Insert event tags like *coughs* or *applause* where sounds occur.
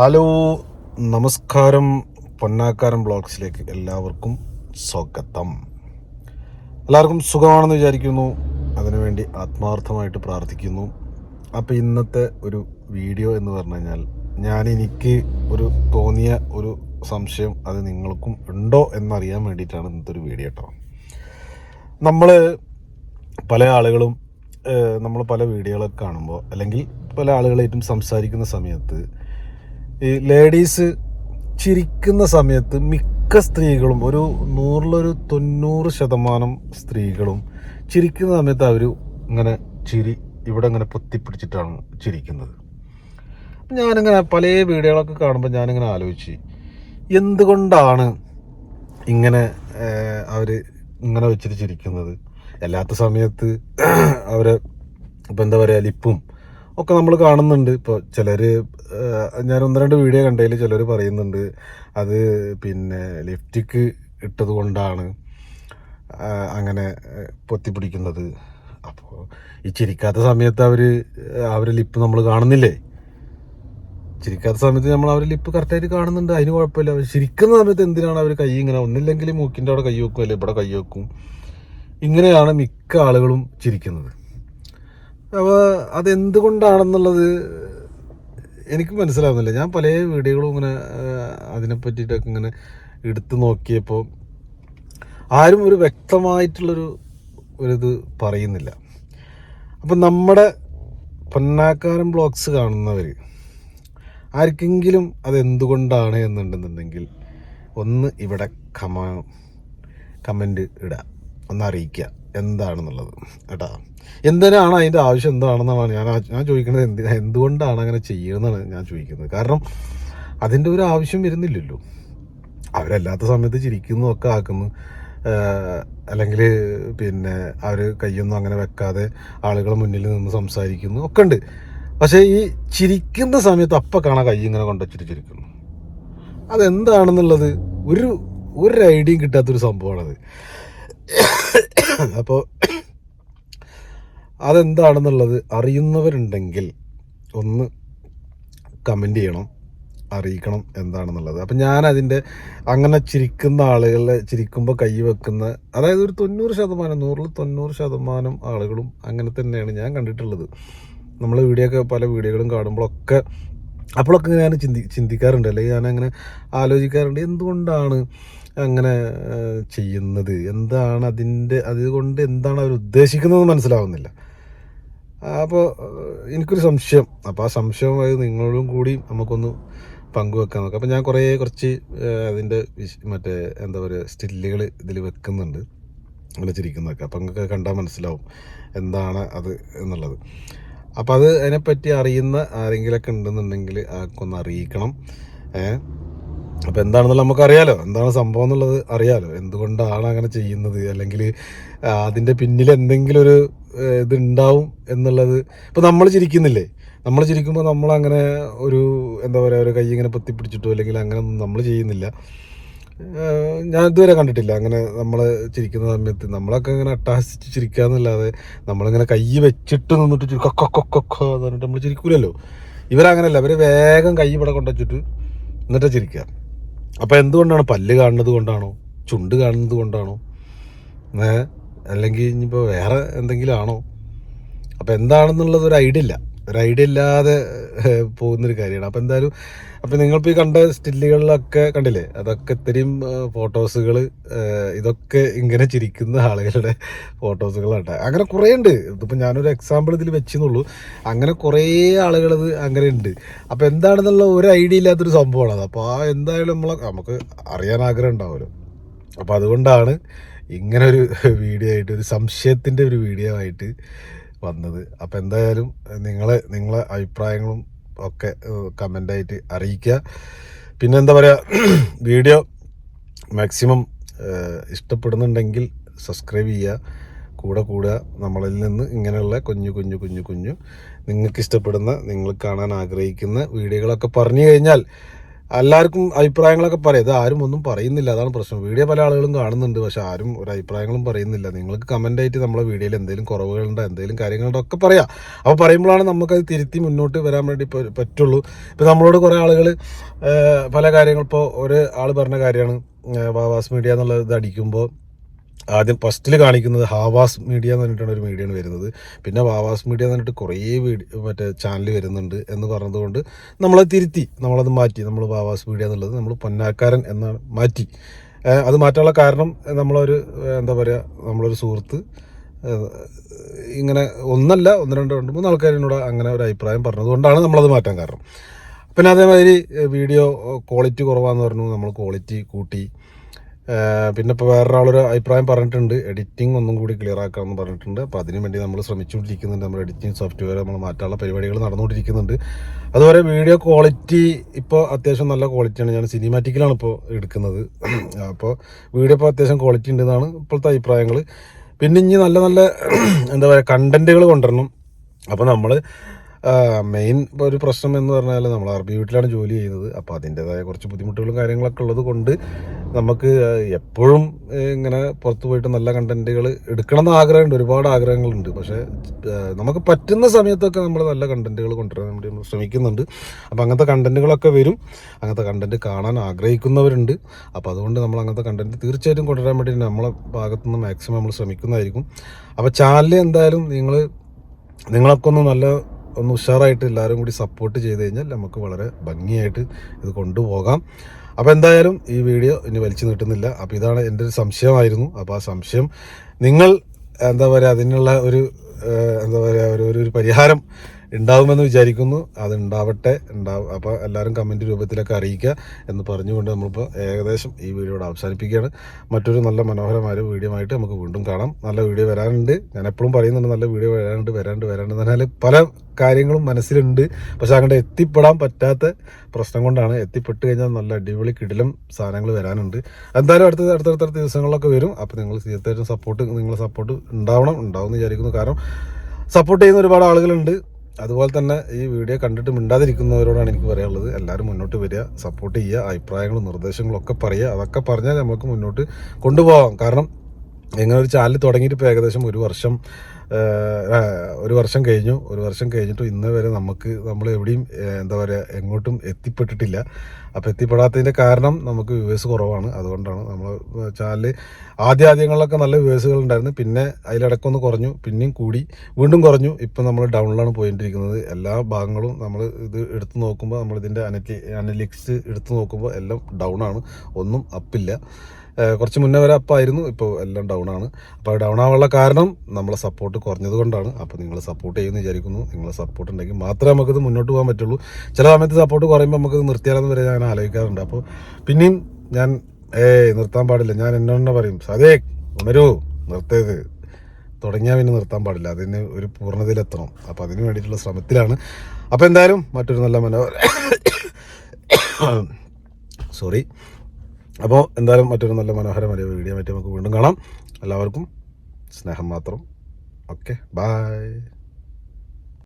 Hello നമസ്കാരം. പൊന്നാക്കാരൻ ബ്ലോഗ്സിലേക്ക് എല്ലാവർക്കും സ്വാഗതം. എല്ലാവർക്കും സുഖമാണെന്ന് വിചാരിക്കുന്നു. അതിനുവേണ്ടി ആത്മാർത്ഥമായിട്ട് പ്രാർത്ഥിക്കുന്നു. അപ്പോൾ ഇന്നത്തെ ഒരു വീഡിയോ എന്ന് പറഞ്ഞു കഴിഞ്ഞാൽ ഞാൻ എനിക്ക് ഒരു തോന്നിയ ഒരു സംശയം അത് നിങ്ങൾക്കും ഉണ്ടോ എന്നറിയാൻ വേണ്ടിയിട്ടാണ് ഇന്നത്തെ ഒരു വീഡിയോ കേട്ടോ. നമ്മൾ പല ആളുകളും നമ്മൾ പല വീഡിയോകളൊക്കെ കാണുമ്പോൾ അല്ലെങ്കിൽ പല ആളുകളായിട്ടും സംസാരിക്കുന്ന സമയത്ത് ഈ ലേഡീസ് ചിരിക്കുന്ന സമയത്ത് മിക്ക സ്ത്രീകളും ഒരു നൂറിലൊരു തൊണ്ണൂറ് ശതമാനം സ്ത്രീകളും ചിരിക്കുന്ന സമയത്ത് അവർ ഇങ്ങനെ ചിരി ഇവിടെ ഇങ്ങനെ പൊത്തിപ്പിടിച്ചിട്ടാണ് ചിരിക്കുന്നത്. ഞാനിങ്ങനെ പല വീഡിയോകളൊക്കെ കാണുമ്പോൾ ഞാനിങ്ങനെ ആലോചിച്ച് എന്തുകൊണ്ടാണ് ഇങ്ങനെ അവർ ഇങ്ങനെ വെച്ചിട്ട് ചിരിക്കുന്നത്? അല്ലാത്ത സമയത്ത് അവരെ ഇപ്പം എന്താ പറയുക ലിപ്പും ഒക്കെ നമ്മൾ കാണുന്നുണ്ട്. ഇപ്പോൾ ചിലർ ഞാൻ ഒന്ന് രണ്ട് വീഡിയോ കണ്ടതിൽ ചിലർ പറയുന്നുണ്ട്. അത് പിന്നെ ലിഫ്റ്റിക്ക് ഇട്ടത് കൊണ്ടാണ് അങ്ങനെ പൊത്തിപ്പിടിക്കുന്നത്. അപ്പോൾ ഈ ചിരിക്കാത്ത സമയത്ത് അവർ അവരെ ലിപ്പ് നമ്മൾ കാണുന്നില്ലേ? ചിരിക്കാത്ത സമയത്ത് നമ്മൾ അവർ ലിപ്പ് കറക്റ്റായിട്ട് കാണുന്നുണ്ട്. അതിന് കുഴപ്പമില്ല. ചിരിക്കുന്ന സമയത്ത് എന്തിനാണ് അവർ കൈ ഇങ്ങനെ ഒന്നില്ലെങ്കിൽ മൂക്കിന്റെ അവിടെ കൈ വെക്കും അല്ലെങ്കിൽ ഇവിടെ കൈ വെക്കും. ഇങ്ങനെയാണ് മിക്ക ആളുകളും ചിരിക്കുന്നത്. അപ്പോൾ അതെന്തുകൊണ്ടാണെന്നുള്ളത് എനിക്ക് മനസ്സിലാവുന്നില്ല. ഞാൻ പല വീഡിയോകളും ഇങ്ങനെ അതിനെ പറ്റിയിട്ടൊക്കെ ഇങ്ങനെ എടുത്തു നോക്കിയപ്പോൾ ആരും ഒരു വ്യക്തമായിട്ടുള്ളൊരു ഒരിത് പറയുന്നില്ല. അപ്പം നമ്മുടെ പൊന്നാക്കാരൻ ബ്ലോഗ്സ് കാണുന്നവർ ആർക്കെങ്കിലും അതെന്തുകൊണ്ടാണ് എന്നുണ്ടെന്നുണ്ടെങ്കിൽ ഒന്ന് ഇവിടെ കമ കമന്റ് ഇടുക. ഒന്ന് അറിയിക്കുക എന്താണെന്നുള്ളത്. കേട്ടാ? എന്തിനാണ് അതിന്റെ ആവശ്യം? എന്താണെന്നാണ് ഞാൻ ഞാൻ ചോദിക്കുന്നത് എന്തിനാ എന്തുകൊണ്ടാണ് അങ്ങനെ ചെയ്യുന്നതെന്നാണ് ഞാൻ ചോദിക്കുന്നത്. കാരണം അതിന്റെ ഒരു ആവശ്യം വരുന്നില്ലല്ലോ. അവരല്ലാത്ത സമയത്ത് ചിരിക്കുന്നു ഒക്കെ ആക്കുന്നു. അല്ലെങ്കിൽ പിന്നെ അവർ കയ്യൊന്നും അങ്ങനെ വെക്കാതെ ആളുകളെ മുന്നിൽ നിന്ന് സംസാരിക്കുന്നു ഒക്കെ ഉണ്ട്. പക്ഷേ ഈ ചിരിക്കുന്ന സമയത്ത് അപ്പം കാണാൻ കൈ ഇങ്ങനെ കൊണ്ടുവച്ചിട്ട് ചിരിക്കുന്നു അതെന്താണെന്നുള്ളത് ഒരു ഒരു ഐഡിയയും കിട്ടാത്തൊരു സംഭവമാണത്. *coughs* അപ്പോൾ അതെന്താണെന്നുള്ളത് അറിയുന്നവരുണ്ടെങ്കിൽ ഒന്ന് കമന്റ് ചെയ്യണം അറിയിക്കണം എന്താണെന്നുള്ളത്. അപ്പം ഞാൻ അതിന്റെ അങ്ങനെ ചിരിക്കുന്ന ആളുകളെ ചിരിക്കുമ്പോൾ കൈ വെക്കുന്ന അതായത് ഒരു തൊണ്ണൂറ് ശതമാനം നൂറിൽ തൊണ്ണൂറ് ശതമാനം ആളുകളും അങ്ങനെ തന്നെയാണ് ഞാൻ കണ്ടിട്ടുള്ളത്. നമ്മൾ വീഡിയോ ഒക്കെ പല വീഡിയോകളും കാണുമ്പോഴൊക്കെ അപ്പോഴൊക്കെ ഞാൻ ചിന്തി ചിന്തിക്കാറുണ്ട്. അല്ലെങ്കിൽ ഞാനങ്ങനെ ആലോചിക്കാറുണ്ട്. എന്തുകൊണ്ടാണ് അങ്ങനെ ചെയ്യുന്നത്? എന്താണ് അതിന്റെ അതുകൊണ്ട് എന്താണ് അവർ ഉദ്ദേശിക്കുന്നത് മനസ്സിലാവുന്നില്ല. അപ്പോൾ എനിക്കൊരു സംശയം. അപ്പോൾ ആ സംശയം അത് നിങ്ങളോടും കൂടി നമുക്കൊന്ന് പങ്കുവെക്കാൻ നോക്കാം. അപ്പോൾ ഞാൻ കുറേ കുറച്ച് അതിന്റെ മറ്റേ എന്താ പറയുക സ്റ്റില്ലുകൾ ഇതിൽ വെക്കുന്നുണ്ട്. അങ്ങനെ ചിരിക്കുന്നതൊക്കെ അപ്പം നിങ്ങൾക്ക് കണ്ടാൽ മനസ്സിലാവും. എന്താണ് അത് എന്നുള്ളത്. അപ്പോൾ അത് അതിനെപ്പറ്റി അറിയുന്ന ആരെങ്കിലൊക്കെ ഉണ്ടെന്നുണ്ടെങ്കിൽ ആർക്കൊന്ന് അറിയിക്കണം. ഏഹ് അപ്പോൾ എന്താണെന്നുള്ള നമുക്കറിയാലോ. എന്താണ് സംഭവം എന്നുള്ളത് അറിയാലോ. എന്തുകൊണ്ടാണ് അങ്ങനെ ചെയ്യുന്നത്? അല്ലെങ്കിൽ അതിന്റെ പിന്നിൽ എന്തെങ്കിലും ഒരു ഇതുണ്ടാവും എന്നുള്ളത്. ഇപ്പോൾ നമ്മൾ ചിരിക്കുന്നില്ലേ? നമ്മൾ ചിരിക്കുമ്പോൾ നമ്മളങ്ങനെ ഒരു എന്താ പറയുക ഒരു കൈ ഇങ്ങനെ പൊത്തിപ്പിടിച്ചിട്ടോ അല്ലെങ്കിൽ അങ്ങനെ നമ്മൾ ചെയ്യുന്നില്ല. ഞാൻ ഇതുവരെ കണ്ടിട്ടില്ല. അങ്ങനെ നമ്മൾ ചിരിക്കുന്ന സമയത്ത് നമ്മളൊക്കെ ഇങ്ങനെ അട്ടാസിച്ച് ചിരിക്കാന്നല്ലാതെ നമ്മളിങ്ങനെ കൈ വെച്ചിട്ട് നിന്നിട്ട് ചിരി കൊക്കോ കൊക്കോ എന്ന് പറഞ്ഞിട്ട് നമ്മൾ ചിരിക്കൂലല്ലോ. ഇവരങ്ങനെയല്ല ഇവർ വേഗം കൈ ഇവിടെ കൊണ്ടുവച്ചിട്ട് എന്നിട്ട് ചിരിക്കുക അപ്പോൾ എന്തുകൊണ്ടാണ് പല്ല് കാണുന്നത് കൊണ്ടാണോ? ചുണ്ട് കാണുന്നത് കൊണ്ടാണോ? അല്ലെങ്കിൽ ഇനിയിപ്പോൾ വേറെ എന്തെങ്കിലും ആണോ? അപ്പോൾ എന്താണെന്നുള്ളത് ഒരു ഐഡിയ ഇല്ല. ഐഡിയ ഇല്ലാതെ പോകുന്നൊരു കാര്യമാണ്. അപ്പോൾ എന്തായാലും അപ്പോൾ നിങ്ങളിപ്പോൾ ഈ കണ്ട സ്റ്റില്ലുകളിലൊക്കെ കണ്ടില്ലേ? അതൊക്കെ ഇത്രയും ഫോട്ടോസുകൾ ഇതൊക്കെ ഇങ്ങനെ ചിരിക്കുന്ന ആളുകളുടെ ഫോട്ടോസുകളാട്ടെ അങ്ങനെ കുറേ ഉണ്ട് ഇതിപ്പോൾ ഞാനൊരു എക്സാമ്പിൾ ഇതിൽ വെച്ചെന്നുള്ളൂ. അങ്ങനെ കുറേ ആളുകളത് അങ്ങനെ ഉണ്ട്. അപ്പോൾ എന്താണെന്നുള്ള ഒരു ഐഡിയ ഇല്ലാത്തൊരു സംഭവമാണ് അത്. അപ്പോൾ ആ എന്തായാലും നമ്മളെ നമുക്ക് അറിയാൻ ആഗ്രഹം ഉണ്ടാവുമല്ലോ. അപ്പോൾ അതുകൊണ്ടാണ് ഇങ്ങനെ ഒരു വീഡിയോ ആയിട്ട് ഒരു സംശയത്തിന്റെ ഒരു വീഡിയോ ആയിട്ട് വന്നത്. അപ്പം എന്തായാലും നിങ്ങളെ നിങ്ങളെ അഭിപ്രായങ്ങളും ഒക്കെ കമന്റായിട്ട് അറിയിക്കുക. പിന്നെ എന്താ പറയുക *clears throat* വീഡിയോ മാക്സിമം ഇഷ്ടപ്പെടുന്നുണ്ടെങ്കിൽ സബ്സ്ക്രൈബ് ചെയ്യുക. കൂടെ കൂടുക. നമ്മളിൽ നിന്ന് ഇങ്ങനെയുള്ള കുഞ്ഞു കുഞ്ഞു കുഞ്ഞു കുഞ്ഞു നിങ്ങൾക്ക് ഇഷ്ടപ്പെടുന്ന നിങ്ങൾ കാണാൻ ആഗ്രഹിക്കുന്ന വീഡിയോകളൊക്കെ പറഞ്ഞു കഴിഞ്ഞാൽ എല്ലാവർക്കും അഭിപ്രായങ്ങളൊക്കെ പറയാം. ഇത് ആരും ഒന്നും പറയുന്നില്ല. അതാണ് പ്രശ്നം. വീഡിയോ പല ആളുകളും കാണുന്നുണ്ട്. പക്ഷെ ആരും ഒരു അഭിപ്രായങ്ങളും പറയുന്നില്ല. നിങ്ങൾക്ക് കമന്റ് ആയിട്ട് നമ്മളെ വീഡിയോയിൽ എന്തെങ്കിലും കുറവുകളുണ്ടോ എന്തെങ്കിലും കാര്യങ്ങളുണ്ടോ ഒക്കെ പറയാം. അപ്പോൾ പറയുമ്പോഴാണ് നമുക്കത് തിരുത്തി മുന്നോട്ട് വരാൻ വേണ്ടി പറ്റുള്ളൂ. ഇപ്പോൾ നമ്മളോട് കുറേ ആളുകൾ പല കാര്യങ്ങൾ. ഇപ്പോൾ ഒരു ആൾ പറഞ്ഞ കാര്യമാണ് വാവാസ് മീഡിയ എന്നുള്ളത് അടിക്കുമ്പോൾ ആദ്യം ഫസ്റ്റിൽ കാണിക്കുന്നത് ഹാവാസ് മീഡിയ എന്ന് പറഞ്ഞിട്ടാണ് ഒരു മീഡിയ വരുന്നത്. പിന്നെ വാവാസ് മീഡിയ എന്ന് പറഞ്ഞിട്ട് കുറേ വീഡിയോ മറ്റേ ചാനൽ വരുന്നുണ്ട് എന്ന് പറഞ്ഞതുകൊണ്ട് നമ്മളത് തിരുത്തി നമ്മളത് മാറ്റി. നമ്മൾ വാവാസ് മീഡിയ എന്നുള്ളത് നമ്മൾ പൊന്നാക്കാരൻ എന്നാണ് മാറ്റി. അത് മാറ്റാനുള്ള കാരണം നമ്മളൊരു എന്താ പറയുക നമ്മളൊരു സുഹൃത്ത് ഇങ്ങനെ ഒന്നല്ല ഒന്ന് രണ്ട് രണ്ട് മൂന്ന് ആൾക്കാരിനോട് അങ്ങനെ ഒരു അഭിപ്രായം പറഞ്ഞതുകൊണ്ടാണ് നമ്മളത് മാറ്റാൻ കാരണം. പിന്നെ അതേമാതിരി വീഡിയോ ക്വാളിറ്റി കുറവാന്ന് പറഞ്ഞു. നമ്മൾ ക്വാളിറ്റി കൂട്ടി. പിന്നെ ഇപ്പോൾ വേറൊരാളൊരു അഭിപ്രായം പറഞ്ഞിട്ടുണ്ട്. എഡിറ്റിംഗ് ഒന്നും കൂടി ക്ലിയർ ആക്കാമെന്ന് പറഞ്ഞിട്ടുണ്ട്. അപ്പോൾ അതിനു വേണ്ടി നമ്മൾ ശ്രമിച്ചുകൊണ്ടിരിക്കുന്നുണ്ട്. നമ്മൾ എഡിറ്റിംഗ് സോഫ്റ്റ്വെയർ നമ്മൾ മാറ്റാനുള്ള പരിപാടികൾ നടന്നുകൊണ്ടിരിക്കുന്നുണ്ട്. അതുപോലെ വീഡിയോ ക്വാളിറ്റി ഇപ്പോൾ അത്യാവശ്യം നല്ല ക്വാളിറ്റിയാണ് ഞാൻ സിനിമാറ്റിക്കിലാണ് ഇപ്പോൾ എടുക്കുന്നത്. അപ്പോൾ വീഡിയോ ഇപ്പോൾ അത്യാവശ്യം ക്വാളിറ്റി ഉണ്ടെന്നാണ് ഇപ്പോഴത്തെ അഭിപ്രായങ്ങൾ പിന്നെ ഇനി നല്ല നല്ല എന്താ പറയുക കണ്ടന്റുകൾ കൊണ്ടുവരണം. അപ്പോൾ നമ്മൾ മെയിൻ ഒരു പ്രശ്നം എന്ന് പറഞ്ഞാൽ നമ്മൾ അറബി വീട്ടിലാണ് ജോലി ചെയ്യുന്നത്. അപ്പോൾ അതിന്റെതായ കുറച്ച് ബുദ്ധിമുട്ടുകളും കാര്യങ്ങളൊക്കെ ഉള്ളത് കൊണ്ട് നമുക്ക് എപ്പോഴും ഇങ്ങനെ പുറത്ത് പോയിട്ട് നല്ല കണ്ടന്റുകൾ എടുക്കണം എന്ന് ആഗ്രഹമുണ്ട്. ഒരുപാട് ആഗ്രഹങ്ങളുണ്ട്. പക്ഷേ നമുക്ക് പറ്റുന്ന സമയത്തൊക്കെ നമ്മൾ നല്ല കണ്ടന്റുകൾ കൊണ്ടുവരാൻ വേണ്ടി നമ്മൾ ശ്രമിക്കുന്നുണ്ട്. അപ്പോൾ അങ്ങനത്തെ കണ്ടന്റുകളൊക്കെ വരും. അങ്ങനത്തെ കണ്ടന്റ് കാണാൻ ആഗ്രഹിക്കുന്നവരുണ്ട്. അപ്പോൾ അതുകൊണ്ട് നമ്മൾ അങ്ങനത്തെ കണ്ടന്റ് തീർച്ചയായിട്ടും കൊണ്ടുവരാൻ വേണ്ടി നമ്മളെ ഭാഗത്തുനിന്ന് മാക്സിമം നമ്മൾ ശ്രമിക്കുന്നതായിരിക്കും. അപ്പോൾ ചാനൽ എന്തായാലും നിങ്ങൾ നിങ്ങളൊക്കെ ഒന്ന് നല്ല ഒന്ന് ഉഷാറായിട്ട് എല്ലാവരും കൂടി സപ്പോർട്ട് ചെയ്ത് കഴിഞ്ഞാൽ നമുക്ക് വളരെ ഭംഗിയായിട്ട് ഇത് കൊണ്ടുപോകാം. അപ്പോൾ എന്തായാലും ഈ വീഡിയോ ഇനി വലിച്ചു നീട്ടുന്നില്ല. അപ്പോൾ ഇതാണ് എന്റെ ഒരു സംശയമായിരുന്നു. അപ്പോൾ ആ സംശയം നിങ്ങൾ എന്താ പറയുക അതിനുള്ള ഒരു എന്താ പറയുക ഒരു ഒരു- പരിഹാരം ഉണ്ടാവുമെന്ന് വിചാരിക്കുന്നു. അത് ഉണ്ടാവട്ടെ ഉണ്ടാവും അപ്പോൾ എല്ലാവരും കമന്റ് രൂപത്തിലൊക്കെ അറിയിക്കുക എന്ന് പറഞ്ഞുകൊണ്ട് നമ്മളിപ്പോൾ ഏകദേശം ഈ വീഡിയോയുടെ അവസാനിപ്പിക്കുകയാണ്. മറ്റൊരു നല്ല മനോഹരമായ വീഡിയോ ആയിട്ട് നമുക്ക് വീണ്ടും കാണാം. നല്ല വീഡിയോ വരാനുണ്ട്. ഞാൻ എപ്പോഴും പറയുന്നുണ്ട് നല്ല വീഡിയോ വരാനുണ്ട് വരാണ്ട് വരാണ്ട് എന്ന് പറഞ്ഞാൽ പല കാര്യങ്ങളും മനസ്സിലുണ്ട്. പക്ഷെ അങ്ങോട്ട് എത്തിപ്പെടാൻ പറ്റാത്ത പ്രശ്നം കൊണ്ടാണ് എത്തിപ്പെട്ട് കഴിഞ്ഞാൽ നല്ല അടിപൊളി കിടിലും സാധനങ്ങൾ വരാനുണ്ട്. എന്തായാലും അടുത്ത അടുത്തടുത്ത ദിവസങ്ങളിലൊക്കെ വരും. അപ്പോൾ നിങ്ങൾ തീർച്ചയായിട്ടും സപ്പോർട്ട് നിങ്ങളെ സപ്പോർട്ട് ഉണ്ടാവണം ഉണ്ടാവും എന്ന് വിചാരിക്കുന്നു. കാരണം സപ്പോർട്ട് ചെയ്യുന്ന ഒരുപാട് ആളുകളുണ്ട്. അതുപോലെ തന്നെ ഈ വീഡിയോ കണ്ടിട്ട് മിണ്ടാതിരിക്കുന്നവരോടാണ് എനിക്ക് പറയാനുള്ളത്. എല്ലാവരും മുന്നോട്ട് വരിക സപ്പോർട്ട് ചെയ്യുക അഭിപ്രായങ്ങളും നിർദ്ദേശങ്ങളും ഒക്കെ പറയുക. അതൊക്കെ പറഞ്ഞാൽ നമുക്ക് മുന്നോട്ട് കൊണ്ടുപോകാം. കാരണം ഇങ്ങനെ ഒരു ചാനൽ തുടങ്ങിയിട്ട് ഇപ്പോൾ ഏകദേശം ഒരു വർഷം ഒരു വർഷം കഴിഞ്ഞു. ഒരു വർഷം കഴിഞ്ഞിട്ട് ഇന്ന് വരെ നമുക്ക് നമ്മൾ എവിടെയും എന്താ പറയുക എങ്ങോട്ടും എത്തിപ്പെട്ടിട്ടില്ല. അപ്പോൾ എത്തിപ്പെടാത്തതിന്റെ കാരണം നമുക്ക് വ്യൂവേഴ്സ് കുറവാണ്. അതുകൊണ്ടാണ് നമ്മൾ ചാനൽ ആദ്യ ആദ്യങ്ങളിലൊക്കെ നല്ല വ്യൂവേഴ്സുകൾ ഉണ്ടായിരുന്നു. പിന്നെ അതിലിടക്കൊന്ന് കുറഞ്ഞു. പിന്നെയും കൂടി വീണ്ടും കുറഞ്ഞു. ഇപ്പം നമ്മൾ ഡൗണിലാണ് പോയിട്ടിരിക്കുന്നത് എല്ലാ ഭാഗങ്ങളും നമ്മൾ ഇത് എടുത്തു നോക്കുമ്പോൾ നമ്മളിതിന്റെ അനലി അനലിക്സ് എടുത്തു നോക്കുമ്പോൾ എല്ലാം ഡൗൺ ആണ് ഒന്നും അപ്പില്ല കുറച്ച് മുന്നേ വരെ അപ്പായിരുന്നു ഇപ്പോൾ എല്ലാം ഡൗൺ ആണ്. അപ്പോൾ ഡൗൺ ആവാനുള്ള കാരണം നമ്മളെ സപ്പോർട്ട് കുറഞ്ഞത് കൊണ്ടാണ്. അപ്പോൾ നിങ്ങൾ സപ്പോർട്ട് ചെയ്യുമെന്ന് വിചാരിക്കുന്നു. നിങ്ങളെ സപ്പോർട്ട് ഉണ്ടെങ്കിൽ മാത്രമേ നമുക്കിത് മുന്നോട്ട് പോകാൻ പറ്റുള്ളൂ. ചില സമയത്ത് സപ്പോർട്ട് കുറയുമ്പോൾ നമുക്കിത് നിർത്തിയാലെന്ന് വരെ ഞാൻ ആലോചിക്കാറുണ്ട്. അപ്പോൾ പിന്നെയും ഞാൻ ഏയ് നിർത്താൻ പാടില്ല. ഞാൻ എന്നോട് പറയും സതേ ഉണരൂ. നിർത്തേത് തുടങ്ങിയാൽ പിന്നെ നിർത്താൻ പാടില്ല. അതിന് ഒരു പൂർണതയിലെത്തണം. അപ്പോൾ അതിന് വേണ്ടിയിട്ടുള്ള ശ്രമത്തിലാണ്. അപ്പോൾ എന്തായാലും മറ്റൊരു നല്ല മനോഹര *coughs* സോറി അപ്പോൾ എന്തായാലും മറ്റൊരു നല്ല മനോഹരമായ വീഡിയോ ആയിട്ട് നമുക്ക് വീണ്ടും കാണാം. എല്ലാവർക്കും സ്നേഹം മാത്രം. Okay bye